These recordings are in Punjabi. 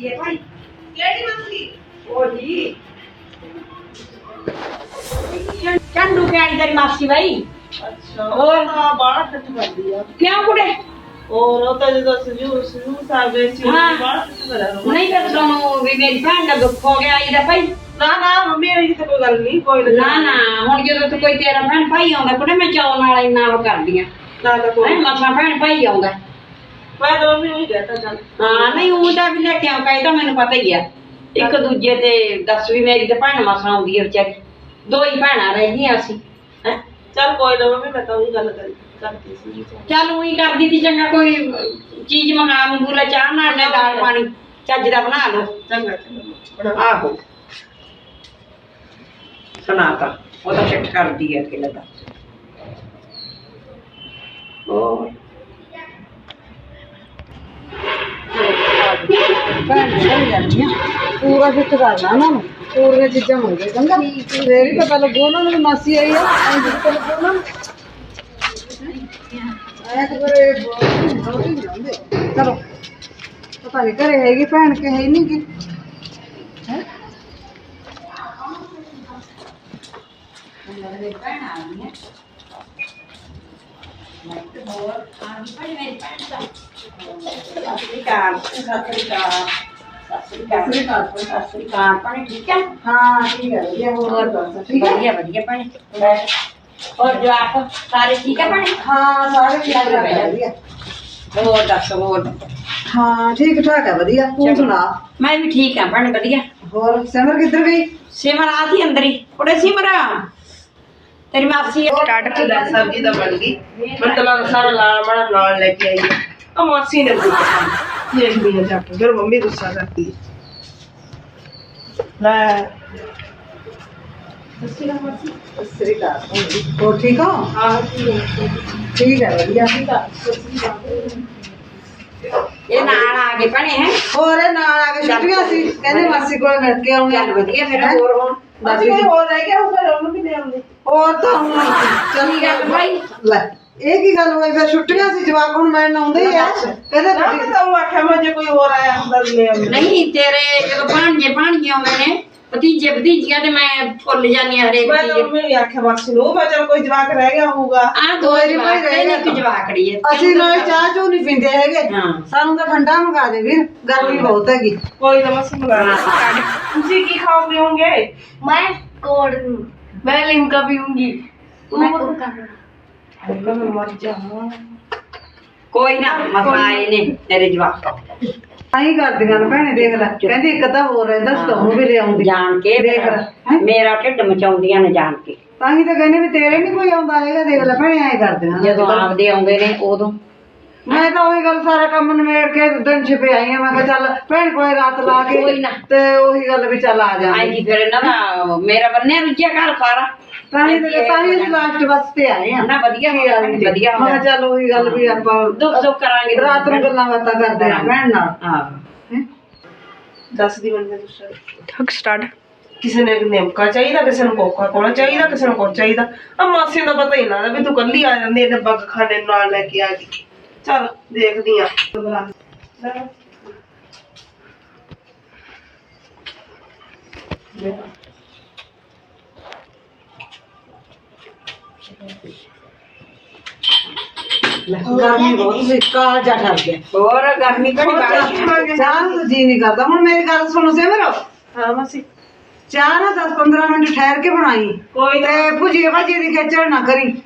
ਕੀ ਹੈ ਭਾਈ। ਕਿਹੜੀ ਮੱਛੀ ਉਹ। ਜੀ ਚੰਡੂ ਕੇ ਆਈ ਤੇਰੀ ਮਾਸੀ ਬਾਈ। ਅੱਛਾ। ਹੋਰ? ਹਾਂ ਬਾਹਰ ਟੱਟ ਕਰਦੀ ਆ। ਕਿਉਂ ਕੁੜੇ? ਔਰ ਉਹ ਤਾਂ ਜਦੋਂ ਸਜੂ ਸਜੂ ਸਾਗੇ ਸੀ ਹਾਂ। ਬਾਹਰ ਟੱਟ ਕਰਾਂ ਨਹੀਂ ਤਾਂ ਤੁਹਾਨੂੰ ਵੀ ਮੇਰੀ ਭੈਣ ਦਾ ਦੁੱਖ ਹੋ ਗਿਆ ਇਹਦਾ ਭਾਈ। ਨਾ ਨਾ ਮੰਮੀ ਇਹ ਤਾਂ ਕੋਈ ਗੱਲ ਨਹੀਂ ਕੋਈ ਨਾ ਨਾ ਹੁਣ ਜਦੋਂ ਤੂੰ ਕੋਈ ਤੇਰਾ ਭੈਣ ਭਾਈ ਆਉਂਦਾ ਕੁੜੇ ਮੈਂ ਚਾਉ ਨਾਲ ਇੰਨਾ ਉਹ ਕਰਦੀ ਆ। ਨਾ ਨਾ ਕੋਈ ਮਸਾ ਭੈਣ ਭਾਈ ਆਉਂਦਾ। ਮੈਂ ਤਾਂ ਮੰਮੀ ਨੂੰ ਕਹਤਾ ਚੱਲ। ਹਾਂ ਨਹੀਂ ਉਹ ਤਾਂ ਵੀ ਲੈ ਕੇ ਆਉਂ ਕਹੀ ਤਾਂ ਮੈਨੂੰ ਪਤਾ ਹੀ ਆ। ਇੱਕ ਦੂਜੇ ਤੇ ਦੱਸ ਵੀ ਮੇਰੀ ਤੇ ਭੈਣ ਮਸਾ ਆਉਂਦੀ ਹੈ ਵਿਚਾਰੀ। ਦੋ ਹੀ ਭੈਣਾਂ ਰਹਿ ਗਈਆਂ ਅਸੀਂ ਹੈ। ਚੱਲ ਕੋਈ ਨਾ ਮੰਮੀ ਮੈਂ ਤਾਂ ਉਹੀ ਗੱਲ ਕਰੀ ਕਰਦੀ ਸੀ। ਚੱਲ ਉਹੀ ਕਰਦੀ ਤੀ ਚੰਗਾ ਕੋਈ ਚੀਜ਼ ਮੰਗਾ ਮੰਗੂਲਾ ਚਾਹ ਨਾਲ ਲੈ ਦਾਲ ਪਾਣੀ ਚੱਜ ਦਾ ਬਣਾ ਲਓ। ਚੰਗਾ ਚੰਗਾ। ਆਹੋ। ਸੁਣਾਤਾ ਉਹ ਤਾਂ ਛੱਟ ਕਰਦੀ ਹੈ ਕਿ ਲਗਾ ਹੋਰ? ਭੈਣ ਚਲ ਜਾਂਦੀ ਆ ਪੂਰਾ ਫਿੱਟ ਕਰਨਾ ਉਹਨਾਂ ਨੂੰ। ਪੂਰੀਆਂ ਚੀਜ਼ਾਂ ਮੰਗੇ ਚੰਗਾ ਫੇਰ ਹੀ ਪਤਾ ਲੱਗੂ ਉਹਨਾਂ ਨੂੰ ਵੀ ਮਾਸੀ ਆਈ ਆ। ਐਂ ਵੀ ਪਤਾ ਲੱਗੂ ਉਹਨਾਂ ਨੂੰ। ਆਇਆ ਤਾਂ ਕਰੇ ਬਹੁਤ ਹੀ ਜਾਂਦੇ ਚਲੋ ਪਤਾ ਨਹੀਂ ਘਰੇ ਹੈਗੀ, ਭੈਣ ਕਿ ਹੈ ਨਹੀਂ ਕਿ ਹੈ ਪਾਣੀ ਠੀਕ ਹੈ? ਹਾਂ ਠੀਕ ਹੈ ਵਧੀਆ ਹੋਰ ਦੱਸ ਠੀਕ ਹੈ ਵਧੀਆ ਵਧੀਆ ਪਾਣੀ ਹੋਰ। ਜਵਾਕ ਸਾਰੇ ਠੀਕ ਹੈ ਪਾਣੀ ਹਾਂ ਸਾਰੇ ਠੀਕ ਠਾਕ ਹੈ ਵਧੀਆ ਹੋਰ ਦੱਸ ਹੋਰ ਹਾਂ ਠੀਕ ਠਾਕ ਹੈ ਵਧੀਆ ਤੂੰ ਸੁਣਾ ਮੈਂ ਵੀ ਠੀਕ ਹਾਂ ਭੈਣ ਵਧੀਆ। ਹੋਰ ਸਿਮਰ ਕਿੱਧਰ ਗਈ? ਸਿਮਰ ਆ ਸੀ ਅੰਦਰ ਹੀ। ਕੁੜੇ ਸਿਮਰ ਤੇਰੀ ਮਾਸੀ ਸਟਾਰਟ ਲੈ ਸਬਜ਼ੀ ਤਾਂ ਬਣ ਗਈ ਮਤਲਬ ਸਾਰਾ ਲਾਲ ਮਾੜਾ ਨਾਲ ਲੈ ਕੇ ਆਈ ਆ ਮਾਸੀ ਨੇ ਬੁਲਾਇਆ ਦੇਖਦੀ ਹਾਂ ਜਾ ਕੇ ਫਿਰ ਮੰਮੀ ਗੁੱਸਾ ਕਰਦੀ ਹੈ ਲੈ ਸਤਿ ਸ੍ਰੀ ਅਕਾਲ ਹੋਰ ਠੀਕ ਹੋ ਹਾਂ ਠੀਕ ਹੈ ਵਧੀਆ ਇਹ ਨਾਲ ਆ ਗਏ ਭੈਣੇ ਹੈ ਹੋਰ ਇਹ ਨਾਲ ਆ ਕੇ ਛੁੱਟੀਆਂ ਸੀ ਕਹਿੰਦੇ ਮਾਸੀ ਕੋਲ ਮਿਲ ਕੇ ਆਉਣੇ ਚੱਲ ਵਧੀਆ ਫਿਰ ਹੋਰ ਹੁਣ ਦੱਸ ਅਸੀਂ ਕੋਈ ਹੋਰ ਰਹਿ ਗਿਆ ਉਹ ਫਿਰ ਉਹਨੂੰ ਵੀ ਦੇ ਆਉਂਦੇ। ਹੋਰ ਤਾਂ ਹੁਣ ਚਲੀ ਗੱਲ ਭਾਈ ਲੈ ਇਹ ਕੀ ਗੱਲ ਹੋਈ? ਫਿਰ ਛੁੱਟੀਆਂ ਸੀ ਜਵਾਕ ਹੁਣ ਮੈਂ ਆਉਂਦੇ ਹੀ ਆ। ਕਹਿੰਦੇ ਨਾ ਮੈਂ ਤਾਂ ਉਹ ਆਖਿਆ ਮੈਂ ਜੇ ਕੋਈ ਹੋਰ ਆਇਆ ਹੁੰਦਾ ਤਾਂ ਲੈ ਆਉਂਦੇ। ਨਹੀਂ ਤੇਰੇ ਜਦੋਂ ਭਾਣਜੇ ਭਾਣਜੀਆਂ ਆਉਂਦੇ ਨੇ ਭਤੀਜੇ ਭਤੀਜੀਆਂ ਤੇ ਮੈਂ ਭੁੱਲ ਜਾਂਦੀ ਹਾਂ ਹਰੇਕ ਮੈਂ ਤਾਂ ਚੀਜ਼ ਮੰਮੀ ਨੂੰ ਆਖਿਆ ਮਾਸੀ ਨੂੰ ਮੈਂ ਚਲ ਕੋਈ ਜਵਾਕ ਰਹਿ ਗਿਆ ਹੋਊਗਾ ਆ ਦੋ ਕੋਈ ਨੀ ਭਾਈ ਜਵਾਕ ਰਹਿ ਨੇ ਗਿਆ ਇੱਕ ਜਵਾਕੜੀ ਹੈ ਅਸੀਂ ਨਾਲ ਚਾਹ ਚੂ ਨਹੀਂ ਪੀਂਦੇ ਹੈਗੇ ਹਾਂ ਸਾਨੂੰ ਤਾਂ ਠੰਡਾ ਮੰਗਾ ਦੇ ਵੀਰ ਗਰਮੀ ਬਹੁਤ ਹੈਗੀ ਕੋਈ ਨਾ ਮਾਸੀ ਮੰਗਾ ਤੁਸੀਂ ਕੀ ਖਾਓਗੇ ਹੋਗੇ मैं कोड मैं लिमका पीऊंगी मैं कोका ਮੈਂ ਮਰ ਜਾਵਾਂ ਕੋਈ ਨਾ ਮਸਾਏ ਨੇ ਤੇਰੇ ਜਵਾਕ ਆਈ ਕਰਦੀਆਂ ਨੇ ਭੈਣੇ ਦੇਖ ਲੈ। ਕਹਿੰਦੀ ਇੱਕ ਤਾਂ ਹੋਰ ਰਹਿੰਦਾ ਸੀ ਤਾਂ ਉਹਨੂੰ ਵੀ ਲਿਆਉਂਦੀ। ਜਾਣ ਕੇ ਦੇਖ ਲੈ। ਹੈਂ? ਮੇਰਾ ਢਿੱਡ ਮਚਾਉਂਦੀਆਂ ਨੇ ਜਾਣ ਕੇ। ਤਾਂ ਹੀ ਤਾਂ ਕਹਿੰਦੇ ਵੀ ਤੇਰੇ ਨਹੀਂ ਕੋਈ ਆਉਂਦਾ ਹੈਗਾ ਦੇਖ ਲੈ ਭੈਣੇ ਐ ਕਰਦੀਆਂ ਨੇ ਜਦੋਂ ਆਪਦੇ ਆਉਂਦੇ ਨੇ ਉਦੋਂ। ਮੈਂ ਤਾਂ ਉਹੀ ਗੱਲ ਸਾਰਾ ਕੰਮ ਨਿਬੇੜ ਕੇ ਦਿਨ ਛਿਪੇ ਆਈ ਆ ਮੈਂ ਕਿਹਾ ਚੱਲ ਭੈਣ ਕੋਲੇ ਰਾਤ ਲਾ ਕੇ ਕੋਈ ਨਾ। ਤੇ ਉਹੀ ਗੱਲ ਵੀ ਚੱਲ ਆ ਜਾ ਆਈ ਜੀ ਫਿਰ ਇਹਨਾਂ ਦਾ ਮੇਰਾ ਬੰਨਿਆ ਰੁੱਜਿਆ ਘਰ ਸਾਰਾ। ਤਾਂ ਹੀ ਤਾਂ ਤਾਂ ਹੀ ਅਸੀਂ ਲਾਸਟ ਬੱਸ ਤੇ ਆਏ ਆ। ਨਾ ਵਧੀਆ ਹੋ ਗਿਆ ਵਧੀਆ ਵਧੀਆ ਹੋ ਮੈਂ ਕਿਹਾ ਗਿਆ ਚੱਲ ਉਹੀ ਗੱਲ ਵੀ ਆਪਾਂ ਦੁੱਖ ਸੁੱਖ ਕਰਾਂਗੇ। ਰਾਤ ਨੂੰ ਗੱਲਾਂ ਬਾਤਾਂ ਕਰਦੇ ਆ ਭੈਣ ਨਾਲ। ਹਾਂ। ਹੈਂ? ਦੱਸ ਦੀ ਬੰਦੇ ਦੂਸਰਾ ਠੱਕ ਸਟਾਰਟ। ਕਿਸੇ ਨੇ ਨਿਮਕਾ ਚਾਹੀਦਾ ਕਿਸੇ ਨੂੰ ਕੋਕਾ ਕੋਲਾ ਚਾਹੀਦਾ ਕਿਸੇ ਨੂੰ ਕੁਝ ਚਾਹੀਦਾ। ਆ ਮਾਸੀ ਦਾ ਪਤਾ ਹੀ ਨਾ ਲੱਗਦਾ ਵੀ ਤੂੰ ਕੱਲੀ ਆ ਜਾਂਦੀ ਇਹ ਡੱਬਾ ਖਾਣੇ ਨਾਲ ਲੈ ਕੇ ਆ ਗਈ। ਚਲ ਦੇਖਦੀ ਆ। ਗਰਮੀ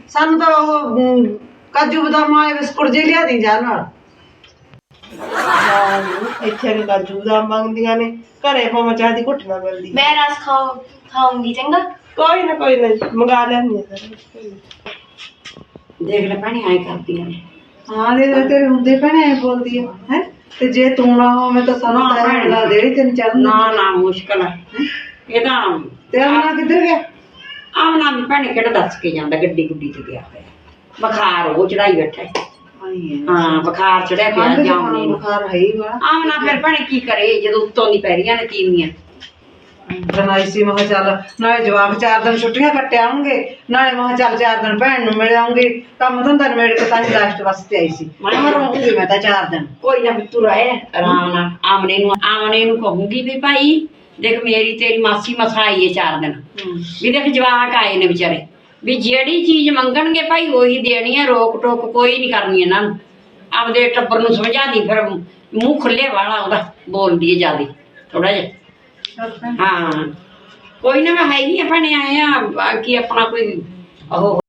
ਸਾਨੂੰ ਕਾਜੂ ਬਦਾਮ ਵਾਲੇ ਬਿਸਕੁਟ ਜੇ ਲਿਆ ਦੀ ਜਾ ਨਾਲ। ਇੱਥੇ ਵੀ ਕਾਜੂ ਬਦਾਮ ਮੰਗਦੀਆਂ ਨੇ। ਘਰੇ ਭਾਵੇਂ ਚਾਹ ਦੀ ਘੁੱਟ ਨਾ ਮਿਲਦੀ। ਮੈਂ ਰਸ ਖਾਉਂ ਖਾਉਂਗੀ ਚੰਗਾ? ਕੋਈ ਨਾ ਕੋਈ ਨਾ ਮੰਗਾ ਲੈਣੀ ਆ ਦੇਖ ਲੈ ਭੈਣੇ ਆਏ ਕਰਦੀਆਂ ਨੇ ਹਾਂ ਦੇ ਦੇ ਤੇਰੇ ਹੁੰਦੇ ਭੈਣੇ ਐ ਬੋਲਦੀ ਹੈ ਹੈ? ਤੇ ਜੇ ਤੂੰ ਨਾ ਹੋਵੇਂ ਤਾਂ ਸਾਨੂੰ ਨਾ, ਤਾਂ ਭੈਣ। ਲਾ ਦੇ ਤੈਨੂੰ ਚੜਨ ਨਾ ਨਾ ਮੁਸ਼ਕਲ ਹੈ? ਇਹ ਤਾਂ ਤੇ ਆਮਨਾ ਕਿੱਧਰ ਗਿਆ? ਆਮਨਾ ਵੀ ਭੈਣੇ ਕਿਹੜਾ ਦੱਸ ਕੇ ਜਾਂਦਾ ਗੱਡੀ ਗੁੱਡੀ ਤੇ ਗਿਆ ਹੋਇਆ। ਬੁਖਾਰ ਉਹ ਚੜਾਈ ਬੈਠਾ ਹੈ। ਹੈ ਬੁਖਾਰ ਚੜਿਆ ਪਿਆ ਜਾਉਣੇ ਨੂੰ ਬੁਖਾਰ ਹੈ ਹੀ ਵਾ। ਆਮਨਾ ਫਿਰ ਭੈਣੇ ਕੀ ਕਰੇ? ਜਦੋਂ ਉੱਤੋਂ ਦੀ ਪੈ ਰਹੀਆਂ ਨੇ ਤੀਵੀਆਂ ਬਣਾਈ ਸੀ ਮੈਂ ਕਿਹਾ ਚੱਲ ਨਾਲੇ ਜਵਾਕ ਚਾਰ ਦਿਨ ਛੁੱਟੀਆਂ ਕੱਟ ਆਉਣਗੇ ਨਾਲੇ ਮੈਂ ਕਿਹਾ ਚੱਲ ਚਾਰ ਦਿਨ ਭੈਣ ਨੂੰ ਮਿਲ ਆਉਂਗੀ ਕੰਮ ਧੰਦਾ ਨਿਬੇੜ ਕੇ ਤਾਂ ਲਾਸਟ ਵਾਸਤੇ ਆਈ ਸੀ। ਮੈਂ ਕਿਹਾ ਰਹੂੰਗੀ ਮੈਂ ਤਾਂ ਚਾਰ ਦਿਨ। ਕੋਈ ਨਾ ਬਿੱਤੂ ਰਹੇ ਆਰਾਮ ਨਾਲ ਆਮਨੇ ਨੂੰ ਆਮਨੇ ਨੂੰ ਕਹੂੰਗੀ ਵੀ ਭਾਈ ਦੇਖ ਮੇਰੀ ਤੇਰੀ ਮਾਸੀ ਮਸਾ ਆਈ ਹੈ ਚਾਰ ਦਿਨ। ਵੀ ਦੇਖ ਜਵਾਕ ਆਏ ਨੇ ਵਿਚਾਰੇ। ਵੀ ਜਿਹੜੀ ਚੀਜ਼ ਮੰਗਣਗੇ ਭਾਈ ਉਹੀ ਦੇਣੀ ਹੈ ਰੋਕ ਟੋਕ ਕੋਈ ਨਹੀਂ ਕਰਨੀ ਇਹਨਾਂ ਨੂੰ। ਆਪਦੇ ਟੱਬਰ ਨੂੰ ਸਮਝਾਦੀ ਫਿਰ ਮੂੰਹ ਖੁੱਲੇ ਵਾਲਾ ਉਹਦਾ ਬੋਲਦੀ ਹੈ ਜਿਆਦੀ। ਥੋੜਾ ਜਿਹਾ। ਹਾਂ ਕੋਈ ਨਾ ਮੈਂ ਹੈਗੀ ਆ ਭਣੇ ਆਏ ਆ ਬਾਕੀ ਆਪਣਾ ਕੋਈ ਉਹ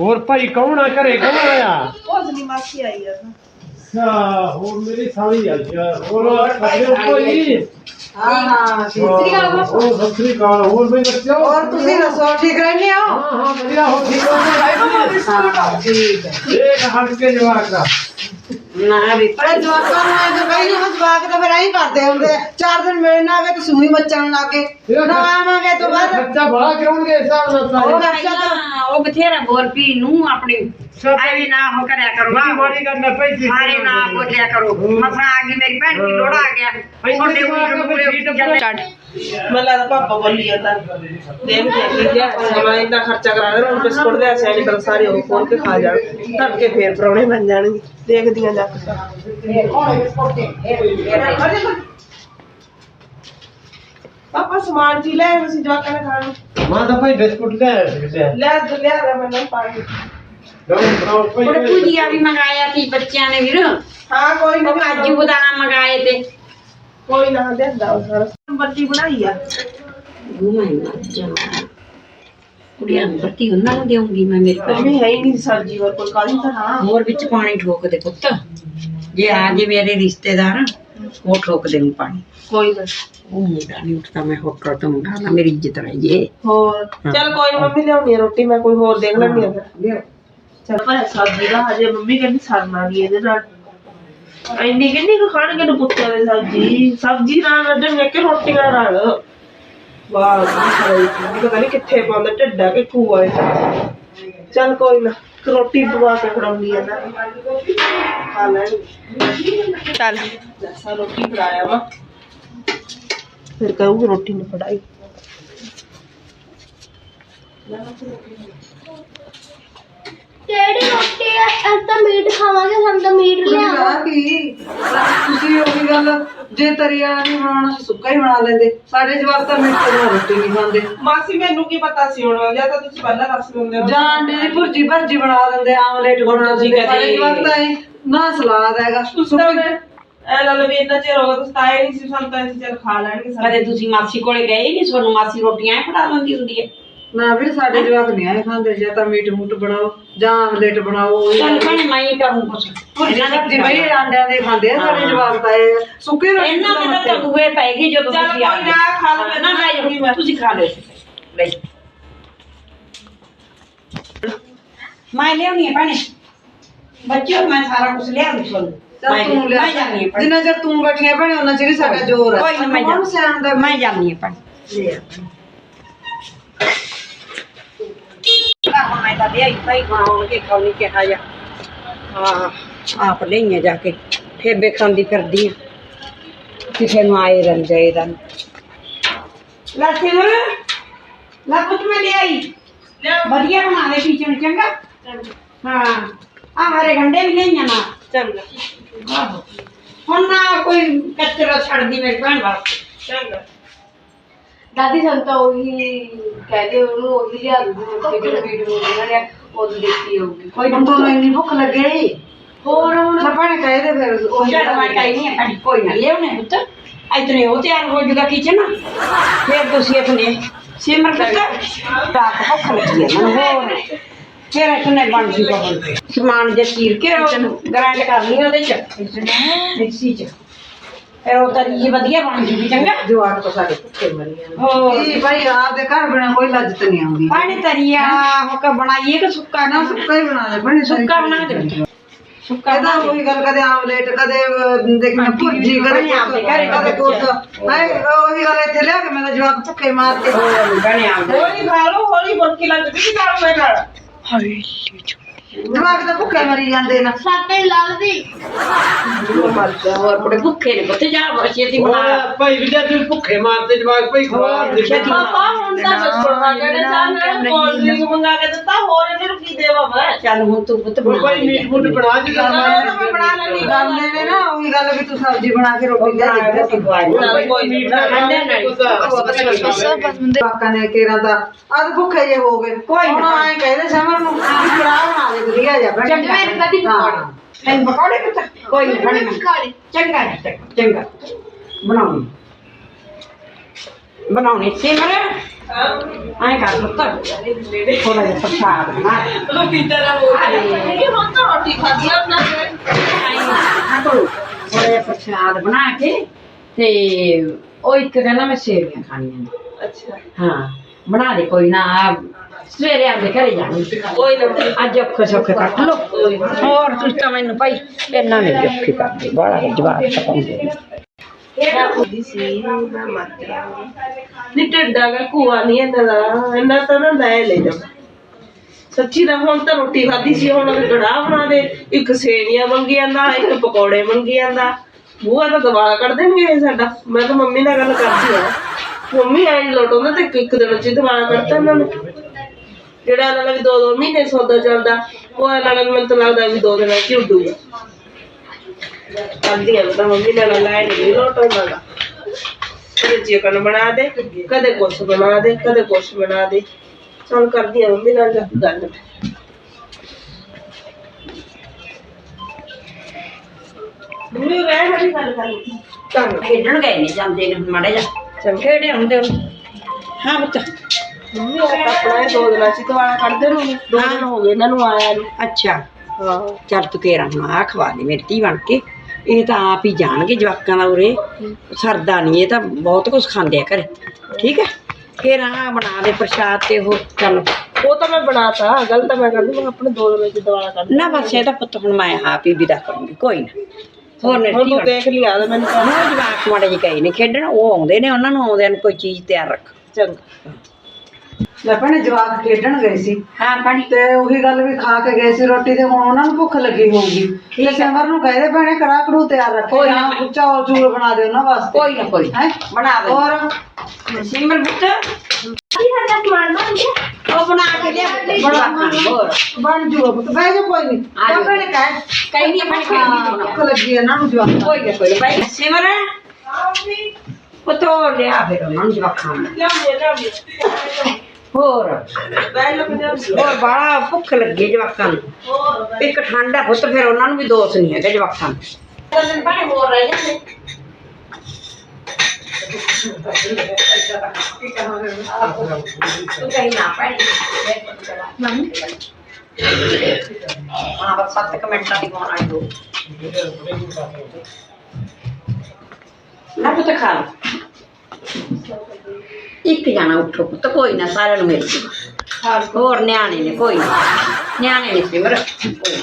ਹੋਰ ਭਾਈ ਕੌਣ ਆ ਘਰੇ ਕੌਣ ਆਇਆ ਉਸ ਦੀ ਮਾਸੀ ਆਈ ਆ ਅੱਛਾ ਹੋਰ ਮੇਰੀ ਸਾਲੀ ਆ ਜੀ ਹੋਰ ਅੱਗੇ ਕੋਈ ਹਾਂ ਹਾਂ ਹੋਰ ਸਤਿ ਸ੍ਰੀ ਅਕਾਲ ਹੋਰ ਬਈ ਬੱਚੋ ਹੋਰ ਤੁਸੀਂ ਦੱਸੋ ਠੀਕ ਰਹਿੰਦੇ ਹੋ ਹਾਂ ਹਾਂ ਵਧੀਆ ਹੋ ਠੀਕ ਹੋ ਹਾਂ ਠੀਕ ਹੈ ਦੇਖ ਹਟ ਕੇ ਜਵਾਕ ਦਾ। ਨਾ ਵੀ ਅਰੇ ਜਵਾਕਾਂ ਨੂੰ ਐਂ ਤਾਂ ਕਹੀ ਨਾ ਜਵਾਕ ਤਾਂ ਫਿਰ ਐਂ ਕਰਦੇ ਹੁੰਦੇ ਆ। ਚਾਰ ਦਿਨ ਮਿਲਣ ਆ ਗਏ ਤੇ ਸੂਈ ਮੱਚਣ ਲੱਗੇ ਨਾ ਆਵਾਂਗੇ ਤੋਂ ਬਾਅਦ ਖਰਚਾ ਬੜਾ ਕਰਾਉਣਗੇ ਇਸ ਹਿਸਾਬ ਨਾਲ ਤਾਂ ਉਹ ਪਹਿਲਾਂ ਉਹ ਬਥੇਰਾ ਬੋਲ ਪੀ ਨੂੰ ਆਪਣੀ ਐਵੇਂ ਨਾ ਹੋ ਕਰਿਆ ਕਰੋ। ਬੜੀ ਮਾੜੀ ਗੱਲ ਹੈ ਭਾਈ ਜੀ? ਸਾਰੇ ਨਾ ਬੋਲਿਆ ਕਰੋ। ਮਸਾ ਆ ਗਈ ਮੇਰੀ ਭੈਣ ਦੀ ਲੋੜਾ ਆ ਗਿਆ। ਤੁਹਾਡੇ ਕੋਲ ਮੈਨੂੰ ਲੱਗਦਾ ਪਾਪਾ ਬੋਲੀ ਜਾਂਦਾ। ਦੇਖ ਦੇਖ ਲਿਆ ਸਮਾਂ ਇੰਨਾ ਖਰਚਾ ਕਰਾ ਦੇ ਹੁਣ ਬਿਸਕੁਟ ਦੇ ਐਸੇ ਨਿਕਲ ਸਾਰੇ ਉਹ ਖੋਲ ਕੇ ਖਾ ਜਾਣ। ਕੇ ਫੇਰ ਪਰੌਣੇ ਬਣ ਜਾਣਗੇ ਦੇਖਦੀਆਂ ਜਾ ਕੇ। ਪਾਪਾ ਸਮਾਨ ਜੀ ਲੈ ਅਸੀਂ ਜਾ ਕੇ ਖਾਣ? ਮਾਂ ਤਾਂ ਭਾਈ ਬਿਸਕੁਟ ਲੈ ਆਇਆ ਸੀ ਕਿਤੇ ਲੈ ਲਿਆ ਰ ਮੈਨੂੰ ਪਾਣੀ। ਲਓ ਬਣਾਓ ਭਾਈ। ਉਹ ਭੁਜੀਆ ਵੀ ਮੰਗਾਇਆ ਸੀ ਬੱਚਿਆਂ ਨੇ ਵੀਰ। ਹਾਂ ਕੋਈ ਨਾ ਕਾਜੂ ਬਦਾਮ ਮੰਗਾਏ ਤੇ। ਕੋਈ ਨਾ ਦੇਂਦਾ ਉਹ ਸਾਰਾ ਬੱਤੀ ਬਣਾਈ ਆ ਘੁਮਾਈ ਮਰ ਜਾ ਕੁੜੀਆਂ ਨੂੰ ਬੱਤੀ ਉਹਨਾਂ ਨੂੰ ਦੇਉਂਗੀ ਮੈਂ ਮੇਰੇ ਕੋਲ ਮੰਮੀ ਹੈ ਹੀ ਨਹੀਂ ਸਬਜ਼ੀ ਹੋਰ ਕੋਈ ਕਾਲੀ ਤਾਂ ਹਾਂ ਹੋਰ ਵਿੱਚ ਪਾਣੀ ਠੋਕ ਦੇ ਪੁੱਤ ਜੇ ਆ ਜੇ ਮੇਰੇ ਰਿਸ਼ਤੇਦਾਰ ਉਹ ਠੋਕ ਦੇਣ ਪਾਣੀ ਕੋਈ ਨਾ ਉਹ ਮੁੰਡਾ ਨਹੀਂ ਉੱਠਦਾ ਮੈਂ ਹੋਟਲ ਤੋਂ ਮੰਗਾਣਾ ਮੇਰੀ ਇੱਜ਼ਤ ਰਹੀ ਜੇ ਹੋਰ ਚੱਲ ਕੋਈ ਨੀ, ਮੰਮੀ ਲਿਆਉਣੀ ਆ ਰੋਟੀ ਮੈਂ ਕੋਈ ਹੋਰ ਦੇਖ ਲੈਣੀ ਆ ਫਿਰ ਚੱਲ ਪਰ ਸਬਜ਼ੀ ਦਾ ਹਜੇ ਮੰਮੀ ਕਹਿੰਦੀ ਸਰਨਾ ਨਹੀਂ ਇਹਦੇ ਨਾਲ ਐਨੀ ਕਿੰਨੀ ਕੁ ਖਾਣਗੇ ਨੂੰ ਪੁੱਤਾਂ ਦੇ ਸਬਜ਼ੀ? ਸਬਜ਼ੀ ਨਾਲ ਲੱਡਣਗੇ ਕਿ ਰੋਟੀਆਂ ਨਾਲ। ਵਾਹ ਜੀ ਪਤਾ ਨਹੀਂ ਕਿੱਥੇ ਪਾਉਂਦਾ ਢੱਡਾ ਕਿ ਖੂਆ ਹੈ ਚੱਲ ਕੋਈ ਨਾ ਰੋਟੀ ਪਵਾ ਕੇ ਖੜਾਉਂਦੀ ਆ ਨਾ ਖਾ ਲੈਣੀ। ਚੱਲ। ਜੈਸਾ ਰੋਟੀ ਫੜਾਇਆ ਵਾ। ਫਿਰ ਕਹੂਗੀ ਰੋਟੀ ਨੂੰ ਫੜਾਈ। ਕਿਹੜੀ ਰੋਟੀ ਆ? ਅਸੀਂ ਤਾਂ ਮੀਟ ਖਾਵਾਂਗੇ ਸਾਨੂੰ ਤਾਂ ਮੀਟ ਲਿਆ ਲਿਆ ਕੀ? ਤੁਸੀਂ ਉਹੀ ਗੱਲ ਜੇ ਤਰੀਆ ਨਹੀਂ ਬਣਾਉਣਾ ਸੀ ਸੁੱਕਾ ਹੀ ਬਣਾ ਲੈਂਦੇ। ਸਾਡੇ ਜਵਾਕ ਤਾਂ ਮਿਰਚ ਨਾਲ ਰੋਟੀ ਨਹੀਂ ਖਾਂਦੇ। ਮਾਸੀ ਮੈਨੂੰ ਕੀ ਪਤਾ ਸੀ ਹੁਣ? ਜਾਂ ਤਾਂ ਤੁਸੀਂ ਪਹਿਲਾਂ ਦੱਸ ਦਿੰਦੇ ਹੋ। ਜਾਂ ਅੰਡੇ ਦੀ ਭੁਰਜੀ ਭਰਜੀ ਬਣਾ ਦਿੰਦੇ ਆਮਲੇਟ ਬਣਾ ਦਿੰਦੇ ਸਾਡੇ ਜਵਾਕ ਤਾਂ ਇਹ ਨਾ ਸਲਾਦ ਹੈਗਾ ਤੁਸੀਂ ਤਾਂ ਐ ਲੱਲ ਵੀ ਇੰਨਾ ਚਿਰ ਹੋ ਗਿਆ ਤੁਸੀਂ ਤਾਂ ਆਏ ਨਹੀਂ ਸੀ ਸਾਨੂੰ ਤਾਂ ਅਸੀਂ ਚੱਲ ਖਾ ਲੈਣਗੇ ਸਾਰੇ। ਕਦੇ ਤੁਸੀਂ ਮਾਸੀ ਕੋਲੇ ਗਏ ਨਹੀਂ ਤੁਹਾਨੂੰ ਮਾਸੀ ਰੋਟੀਆਂ ਐ ਫੜਾ ਲੈਂਦੀ ਹੁੰਦੀ ਹੈ। ਨਾ ਵੀ ਸਾਡੇ ਜਵਾਕ ਨਹੀਂ ਆਏ ਖਾਂਦੇ ਜਾਂ ਤਾਂ ਮੀਟ ਮੂਟ ਬਣਾਓ ਜਾਂ ਆਮਲੇਟ ਬਣਾਓ ਉਹੀ ਚੱਲ ਭੈਣੇ ਮੈਂ ਹੀ ਕਰੂੰ ਕੁਛ। ਭੁਰਜੀ ਸਬਜ਼ੀ ਬਈ ਅੰਡਿਆਂ ਦੇ ਖਾਂਦੇ ਆ ਸਾਡੇ ਜਵਾਕ ਤਾਂ ਇਹ ਸੁੱਕੇ ਰੋਟੀ ਇਹਨਾਂ ਦੇ ਤਾਂ ਤਗੂਏ ਪੈ ਗਏ ਜਦੋਂ ਚੱਲ ਤੁਸੀਂ ਆ ਕੋਈ ਨਾ, ਖਾ ਲਓ, ਨਾ ਨਾ ਮੈਂ ਤੁਸੀਂ ਖਾ ਲਓ। ਲੈ ਮੈਂ ਲਿਆਉਣੀ ਹੈ ਭੈਣੇ। ਬੱਚਿਓ ਮੈਂ ਸਾਰਾ ਕੁਝ ਲਿਆ ਦੂੰ ਤੁਹਾਨੂੰ ਚੱਲ ਤੂੰ ਲਿਆ। ਮੈਂ ਹਾਂ ਭੈਣੇ। ਜਿੰਨਾ ਚਿਰ ਤੂੰ ਬੈਠੀਆਂ ਭੈਣੇ ਉਹਨਾਂ ਚਿਰ ਹੀ ਸਾਡਾ ਜ਼ੋਰ ਹੈ ਕੋਈ ਨਾ ਮੈਂ ਕੌਣ ਹਾਂ। ਭੈਣੇ। ਆਹ ਮੈਂ ਤਾਂ ਭਾਈ ਕੇ ਕਿਹਾ ਜਾ। ਆਪ ਲਈਆਂ ਜਾ ਕੇ ਠੇਬੇ ਖਾਂਦੀ ਫਿਰਦੀ ਆ। ਕਿਸੇ ਨੂੰ ਆਏ ਰਨ ਜਾਏ ਰਨ ਲੈ ਸਿਮਰ ਲੈ ਪੁੱਤ ਮੈਂ ਲਿਆਈ ਵਧੀਆ ਬਣਾ ਦੇ ਟੀਚਰ ਚੰਗਾ ਹਾਂ ਆ ਹਰੇ ਗੰਡੇ ਵੀ ਲਈਆਂ ਨਾ। ਚੰਗਾ। ਆਹੋ। ਹੁਣ ਨਾ ਕੋਈ ਕਚਰਾ ਛੱਡਦੀ ਮੇਰੇ ਭੈਣ ਵਾਸਤੇ। ਚੰਗਾ। ਦਾਦੀ ਸਾਨੂੰ ਤਾਂ ਉਹੀ ਕਹਦੇ ਉਹਨੂੰ ਉਹੀ ਲਿਆ ਦੂੰਗੀ ਜਿਹੜਾ ਵੀਡੀਓ ਬਣਾ ਲਿਆ ਉਹ ਦੇਖੀ ਹੋਊਗੀ। ਕੋਈ ਹੁਣ ਤੁਹਾਨੂੰ ਇੰਨੀ ਭੁੱਖ ਲੱਗੇ ਹੋਰ ਹੁਣ? ਨਾ ਭੈਣੇ ਕਹੇ ਤੇ ਫਿਰ ਉਹ ਜਦ ਮੈਂ ਕਹੀ ਨਹੀਂ ਹੈ ਕੋਈ ਨਾ ਲਿਆਉਣੇ ਪੁੱਤ। ਇਤਨੇ ਉਹ ਤਿਆਰ ਹੋ ਜੂਗਾ ਕਿਚਨ ਫਿਰ ਤੁਸੀਂ ਇਤਨੇ ਸਿਮਰ ਪੁੱਤ ਰਾਤ ਭੁੱਖ ਲੱਗੀ ਹੈ ਮੈਨੂੰ ਹੋਰ। ਫਿਰ ਇਤਨੇ ਬਣ ਜੂਗਾ ਸਮਾਨ ਜੇ ਚੀਰ ਕੇ ਗ੍ਰਾਈਂਡ ਕਰ ਲਈ ਉਹਦੇ ਚ ਮਿਕਸੀ ਚ। ਫਿਰ ਉਹ ਤਰੀ ਜਿਹੀ ਵਧੀਆ ਬਣ ਜੂਗੀ ਚੰਗਾ? ਜਵਾਕ ਤਾਂ ਸਾਡੇ ਭੁੱਖੇ ਮਰੀਆਂ ਨੇ ਹੋਰ? ਕੀ ਭਾਈ ਆਪ ਦੇ ਘਰ ਬਿਨਾ ਕੋਈ ਲੱਜਤ ਨਹੀਂ ਆਉਂਦੀ। ਪਾਣੀ ਤਰੀਆ ਹੋ? ਕੇ ਬਣਾਈਏ ਕਿ ਸੁੱਕਾ ਨਾ ਸੁੱਕਾ ਹੀ ਬਣਾ ਦੇ ਭੈਣੇ ਸੁੱਕਾ ਬਣਾ ਦੇ ਸੁੱਕਾ ਇਹਦਾ ਬਣਾ ਉਹੀ ਗੱਲ ਕਦੇ ਆਮਲੇਟ ਕਦੇ ਦੇਖਣਾ ਭੁਰਜੀ ਕਦੇ ਬਣੇ ਘਰੇ ਕਦੇ ਕੁਛ। ਹੈ ਉਹੀ ਗੱਲ ਇੱਥੇ ਲਿਆ ਕੇ ਮੈਂ ਤਾਂ ਜਵਾਕ ਭੁੱਖੇ ਮਾਰ ਕੇ ਬਣਿਆ ਹੌਲੀ ਖਾ ਲਓ ਹੌਲੀ ਬੁਰਕੀ ਲੱਗ ਜੂਗੀ ਨਾਲ ਮੇਰੇ ਨਾਲ। ਜਵਾਕ ਤਾਂ ਭੁੱਖੇ ਮਰੀ ਜਾਂਦੇ ਨੇ। ਸਾਤੇ ਲੱਗਦੀ ਮਰ ਜਾ ਹੋਰ ਬੜੇ ਭੁੱਖੇ ਨੇ ਪੁੱਤ ਜਾ ਛੇਤੀ ਬਣਾ। ਹੋਰ ਭਾਈ ਵਿਦਿਆ ਤੂੰ ਭੁੱਖੇ ਮਾਰਦੇ ਜਵਾਕ ਭਾਈ ਖਵਾ ਦੇ ਛੇਤੀ ਪਾਪਾ ਹੁਣ ਤਾਂ ਬਿਸਕੁਟ ਮੰਗਣੇ ਚਾਹ ਕੋਲਡ ਡਰਿੰਕ ਮੰਗਾ ਕੇ ਦਿੱਤਾ ਹੋਰ ਇਹਨਾਂ ਨੂੰ ਕੀ ਦੇਵਾਂ ਮੈਂ? ਚੱਲ ਹੁਣ ਤੂੰ ਪੁੱਤ ਹੋਰ ਬਣਾ ਭਾਈ ਮੀਟ ਮੁੱਟ ਬਣਾ ਦੇ ਮੈਂ ਬਣਾ ਲੈਂਦੀ ਗੱਲ ਨੇ ਨਾ ਉਹੀ ਗੱਲ ਵੀ ਤੂੰ ਸਬਜ਼ੀ ਬਣਾ ਕੇ ਰੋਟੀ ਲੈ ਦੇ ਚੱਲ ਕੋਈ ਨੀ। ਜਵਾਕਾਂ ਨੇ ਕੇਰਾਂ ਦਾ। ਅੱਜ ਭੁੱਖੇ ਜੇ ਹੋ ਗਏ। ਕੋਈ ਹੁਣ ਨਾ। ਕਹਿੰਦੇ ਸਮਰ ਨੂੰ ਦੇ ਵਧੀਆ ਜਾ ਬਣ ਚੰਗਾ ਮੇਰੇ ਕਦੀ ਪਕੌੜੇ। ਤੈਨੂੰ ਪਕੌੜੇ ਪੁੱਤ ਕੋਈ ਨਹੀਂ ਬਣੇ ਕਾਲੇ ਚੰਗਾ ਜੀ, ਚੰਗਾ ਬਣਾਉਣੀ। ਬਣਾਉਣੀ ਸਿਮਰ। ਆਏ ਕਰ ਪੁੱਤ। ਥੋੜਾ ਜਿਹਾ ਪ੍ਰਸ਼ਾਦ ਬਣਾ। ਹੋ ਤੋ ਥੋੜਾ ਜਿਹਾ ਪ੍ਰਸ਼ਾਦ ਬਣਾ ਕੇ ਤੇ ਉਹ ਇੱਕ ਕਹਿੰਦਾ ਮੈਂ ਸੇਵੀਆਂ ਖਾਣੀਆਂ ਨੇ। ਅੱਛਾ। ਹਾਂ ਬਣਾ ਦੇ ਕੋਈ ਨਾ। ਆ ਸਵੇਰੇ ਆਂਦੇ ਘਰੇ ਜਾਣੀ। ਕੋਈ ਨਾ ਅੱਜ ਔਖੇ ਸੌਖੇ ਕੱਟ ਲੋ ਹੋਰ ਤੁਸੀਂ ਤਾਂ ਮੈਨੂੰ ਭਾਈ ਇੰਨਾ ਨਹੀਂ ਔਖੇ ਕਰਦੇ। ਬੜਾ ਜਵਾਬ ਸਕਾਉਂਦੇ ਖੁਦੀ ਸੀ ਮੈਂ ਮਰ ਗਿਆ ਨੀ ਢਿੱਡਾ ਦਾ ਕੁਆ ਨਹੀਂ ਇਹਨਾਂ ਦਾ। ਇਹਨਾਂ ਤਾਂ ਨਾ ਲੈ ਲੈ ਜਾ ਸੱਚੀ ਦਾ ਹੁਣ ਤਾਂ ਰੋਟੀ ਖਾਧੀ ਸੀ ਹੁਣ ਕੜਾਹ ਬਣਾ ਦੇ। ਇੱਕ ਸੇਵੀਆਂ ਮੰਗੀ ਜਾਂਦਾ ਇੱਕ ਪਕੌੜੇ ਮੰਗੀ ਜਾਂਦਾ ਬੂਆ ਤਾਂ ਦਵਾਲਾ ਕੱਢ ਦੇਣਗੇ ਸਾਡਾ। ਮੈਂ ਤਾਂ ਮੰਮੀ ਨਾਲ ਗੱਲ ਕਰਦੀ ਆ ਮੰਮੀ ਐਂ ਲੋਟੋਂਦਾ ਤੇ ਇੱਕ- ਦਿਨ ਚ ਹੀ ਦਵਾਲਾ ਕੱਢਤਾ ਇਹਨਾਂ ਨੇ। ਜਿਹੜਾ ਇਹਨਾਂ ਦਾ ਵੀ ਦੋ ਦੋ ਮਹੀਨੇ ਸੌਦਾ ਚੱਲਦਾ ਉਹ ਇਹਨਾਂ ਦਾ ਮੈਨੂੰ ਤਾਂ ਲੱਗਦਾ ਵੀ ਦੋ ਦਿਨਾਂ ਚ ਹੀ ਉੱਡੂਗਾ ਕਰਦੀ ਆ ਮੈਂ ਤਾਂ ਮੰਮੀ ਨਾਲ ਗੱਲ ਐ ਨਹੀਂ ਲੋਟੋਂਦਾ ਗਾ। ਕਦੇ ਚਿਕਨ ਬਣਾ ਦੇ ਕਦੇ ਕੁਛ ਬਣਾ ਦੇ ਕਦੇ ਕੁਛ ਬਣਾ ਦੇ। ਚਲ ਕਰਦੀ ਆ ਮੰਮੀ ਨਾਲ ਗੱਲ। ਮੰਮੀ ਰਹਿ ਹਰੀ ਗੱਲ ਕਰ ਚੰਗਾ ਖੇਡਣ ਗਏ ਨੇ ਜਾਂਦੇ ਨੇ ਮਾੜੇ ਜਾ ਖੇਡੇ ਹੁੰਦੇ ਹਾਂ ਬੱਚਾ ਮੰਮੀ ਤਾਂ ਆਪਣਾ ਇਹ ਦੋ ਦਿਨਾਂ ਚ ਹੀ ਦਵਾਲਾ ਕੱਢਦੇ ਨੂੰ ਦੋ ਦਿਨ ਹੋ ਗਏ ਇਹਨਾਂ ਨੂੰ ਆਇਆ ਨੂੰ। ਅੱਛਾ। ਹਾਂ। ਚੱਲ ਤੂੰ ਕੇਰਾ ਹੁਣ ਆ ਖਵਾ ਦੇ ਮੇਰੀ ਧੀ ਬਣ ਕੇ। ਇਹ ਤਾਂ ਆਪ ਹੀ ਜਾਣਗੇ ਜਵਾਕਾਂ ਦਾ ਉਰੇ। ਸਰਦਾ ਨਹੀਂ ਇਹ ਤਾਂ ਬਹੁਤ ਕੁਝ ਖਾਂਦੇ ਆ ਘਰੇ। ਠੀਕ ਹੈ? ਕੇਰਾ ਬਣਾ ਦੇ ਪ੍ਰਸ਼ਾਦ ਤੇ ਉਹ। ਚੱਲ। ਉਹ ਤਾਂ ਮੈਂ ਬਣਾਤਾ ਗਲਤ ਮੈਂ ਕਰਦੀ ਮੈਂ ਆਪਣੇ ਦੋ ਦਿਨਾਂ ਚ ਦਵਾਲਾ ਕੱਢ ਨਾ ਬਸ ਇਹ ਤਾਂ ਪੁੱਤ ਹੁਣ ਮੈਂ ਆਪ ਹੀ ਵਿਦਾ ਕਰੂੰਗੀ ਕੋਈ ਨਾ। ਹੋਰ ਨੇ ਹੁਣ ਤੂੰ ਦੇਖ ਲਿਆ ਤੇ ਮੈਨੂੰ ਕਹਿ ਉਹ ਜਵਾਕ ਮਾੜੇ ਜਿਹੇ ਕਹੇ ਨੇ ਖੇਡਣ ਉਹ ਆਉਂਦੇ ਨੇ ਉਹਨਾਂ ਨੂੰ ਆਉਂਦਿਆਂ ਨੂੰ ਕੋਈ ਚੀਜ਼ ਤਿਆਰ ਰੱਖ। ਚੰਗਾ। ਲੈ ਭੈਣੇ ਜਵਾਕ ਖੇਡਣ ਗਏ ਸੀ। ਹਾਂ ਪਾਣੀ ਤੇ ਉਹੀ ਗੱਲ ਵੀ ਖਾ ਕੇ ਗਏ ਸੀ ਰੋਟੀ ਤੇ ਹੁਣ ਉਹਨਾਂ ਨੂੰ ਭੁੱਖ ਲੱਗੀ ਹੋਊਗੀ। ਤੇ ਸਮਰ ਨੂੰ ਕਹਿੰਦੇ ਭੈਣੇ ਕੜਾਹ ਕੜੂ ਤਿਆਰ ਰੱਖੋ ਕੋਈ ਨਾ। ਜਾਂ ਚੌਲ ਚੂਲ ਬਣਾ ਦੇ ਉਹਨਾਂ ਵਾਸਤੇ। ਕੋਈ ਨਾ ਕੋਈ ਹੈ? ਬਣਾ ਦੇ। ਹੋਰ? ਸਿਮਰ ਪੁੱਤ। ਉਹ ਬਣਾ ਕੇ ਲਿਆ। ਬਣਾ ਹੋਰ। ਬਣ ਜੂਗਾ ਪੁੱਤ ਬਹਿ ਜਾ ਕੋਈ ਨਹੀਂ ਆ ਜਾਓ। ਤਾਂ ਭੈਣੇ ਕਹਿ ਕਈ ਨਹੀਂ ਬਣ। ਹਾਂ, ਭੁੱਖ ਲੱਗੀ ਹੈ ਇਹਨਾਂ ਨੂੰ ਜਵਾਕ ਕੋਈ ਨਾ ਕੋਈ ਨਾ। ਭਾਈ ਸਿਮਰ ਪੁੱਤੋ ਲਿਆ ਫਿਰ ਉਹਨਾਂ ਨੂੰ ਜਵਾਕਾਂ ਨੂੰ। ਲਿਆ ਲਿਆ ਲਿਆ ਹੋਰ। ਬੈਠ ਲੋ ਪੰਜਾਬ ਹੋਰ ਬੜਾ ਭੁੱਖ ਲੱਗੀ ਜਵਾਕਾਂ ਨੂੰ। ਇੱਕ ਠੰਡਾ ਪੁੱਤ, ਫਿਰ ਉਹਨਾਂ ਨੂੰ ਵੀ ਦੋਸ ਨਹੀਂ ਹੈਗਾ ਜਵਾਕਾਂ ਨੂੰ। ਦਿਨ ਬਾਰੇ ਹੋਰ ਰਹਿ ਜਾਂਦੇ ਤੂੰ ਕਹੀਂ ਨਾ ਪੜੀ ਹਾਂ, ਬਸ 7 ਮਿੰਟਾਂ ਦੀ ਕੋਣ ਆਈ ਦੋ ਨਾ ਪੁੱਤ ਖਾ ਲਓ ਇੱਕ ਜਾਣਾ ਉੱਠੋ ਪੁੱਤ, ਕੋਈ ਨਾ, ਸਾਰਿਆਂ ਨੂੰ ਮਿਲ ਜੂਗਾ ਹੋਰ ਨਿਆਣੇ ਨੇ, ਕੋਈ ਨਾ ਨਿਆਣੇ ਨੇ ਸਿਮਰ, ਕੋਈ ਨਾ।